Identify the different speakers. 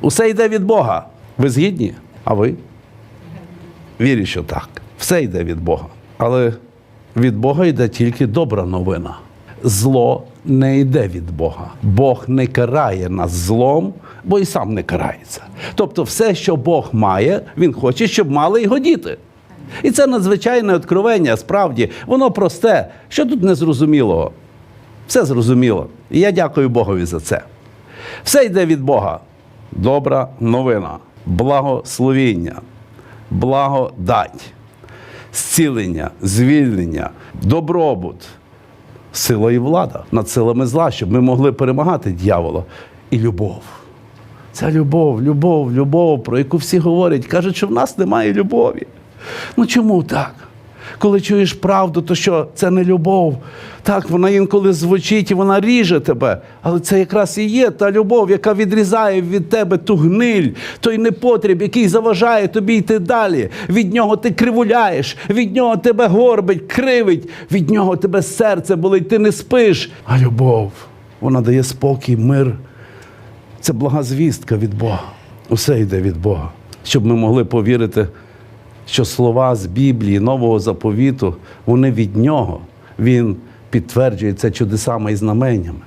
Speaker 1: Усе йде від Бога. Ви згідні? А ви? Вірю, що так. Все йде від Бога. Але від Бога йде тільки добра новина. Зло не йде від Бога. Бог не карає нас злом, бо і сам не карається. Тобто, все, що Бог має, Він хоче, щоб мали його діти. І це надзвичайне откровення, справді, воно просте. Що тут незрозумілого? Все зрозуміло. І я дякую Богові за це. Все йде від Бога. Добра новина, благословіння, благодать, зцілення, звільнення, добробут, сила і влада над силами зла, щоб ми могли перемагати дьявола. І любов. Ця любов, любов, любов, про яку всі говорять, кажуть, що в нас немає любові. Ну чому так? Коли чуєш правду, то що це не любов. Так, вона інколи звучить і вона ріже тебе. Але це якраз і є та любов, яка відрізає від тебе ту гниль, той непотріб, який заважає тобі йти далі. Від нього ти кривуляєш, від нього тебе горбить, кривить, від нього тебе серце болить, ти не спиш. А любов, вона дає спокій, мир. Це блага звістка від Бога. Усе йде від Бога. Щоб ми могли повірити, що слова з Біблії, нового заповіту, вони від нього. Він підтверджує це чудесами і знаменнями.